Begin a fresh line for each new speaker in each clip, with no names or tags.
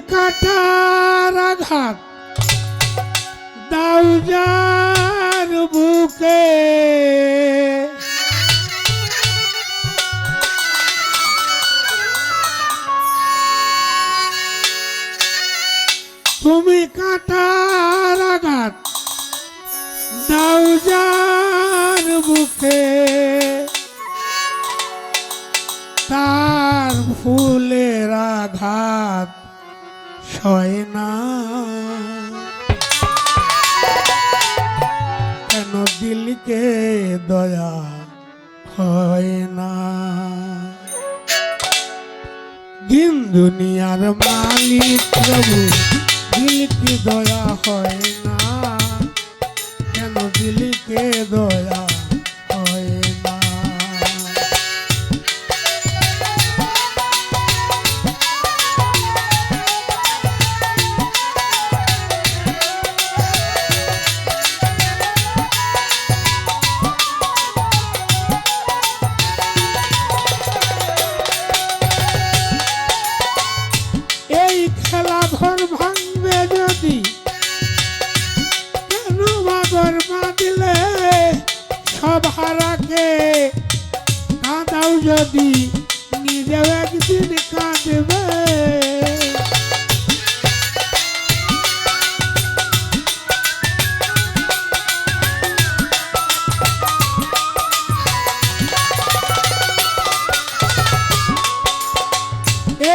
কাটার আঘাত। দাও যার বুকে। তুমি কাটার আঘাত। দাও যার বুকে। তার ফুলের আঘাত। সয় না। কেন দিলকে দয়া হয় না? দিন দুনিয়ার মালিক প্রভু, দিলকে দয়া হয় না। কেন দিলকে দয়া যদি নিজেও একদিন কাঁদবে।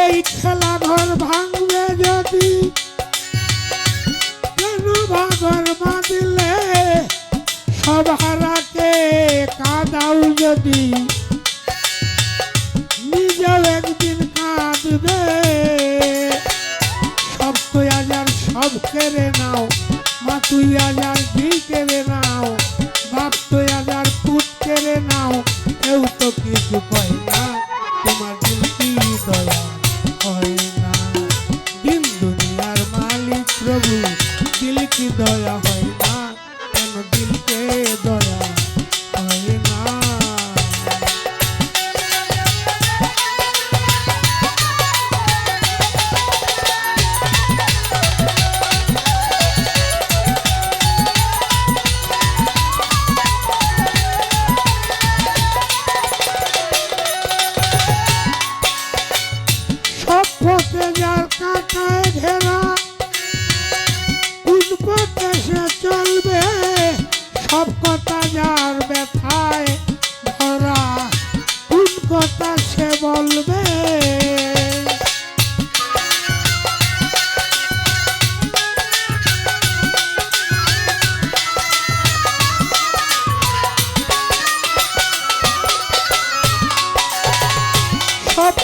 এই খেলা ঘর ভাঙবে যদি কেন বাঁধলে সব হারাকে কাদাও যদি। সব কেড়ে নাও মা তুই আজার কি কেড়ে নাও বাপ তুই আজার পুত কেড়ে নাও কেউ তো কিছু কয় না তোমার দিল কি দয়া হয়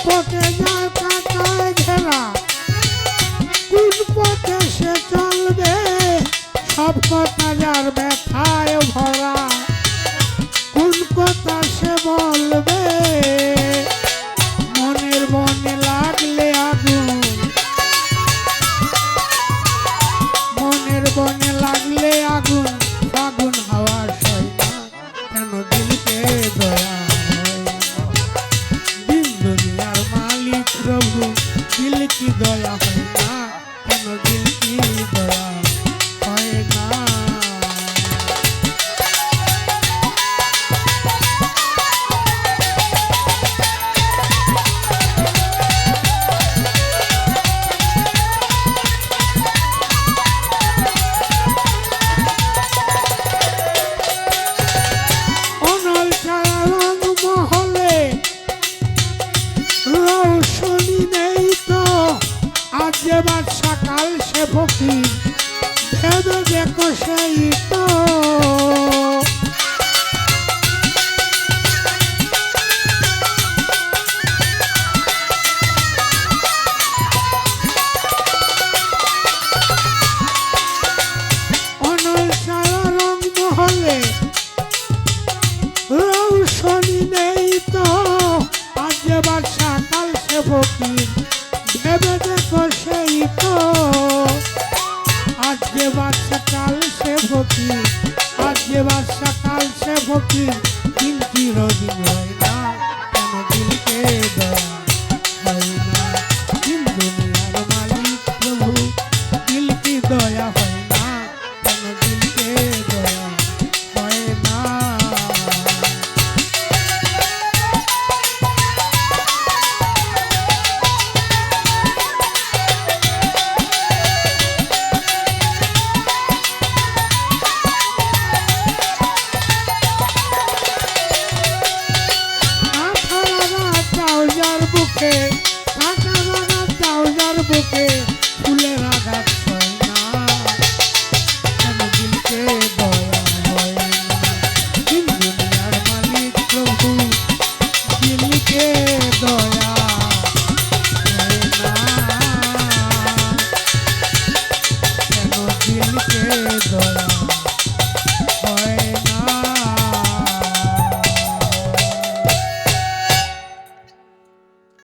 পথে যার কাঁটায় ঘেরা, কোন পথে সে চলবে, সব কথা যার ব্যথায় ভরা। কোন কথা সে বলবে, মনের মনে লাগলে আগুন। মনের বনে কি দয়া হয়। সে ভক্তি ভেদ দেখো সেই তো। আজকে বাদশা কাল সে ফকির দিন কি রোজ হয় না কেন দিলকে দয়া?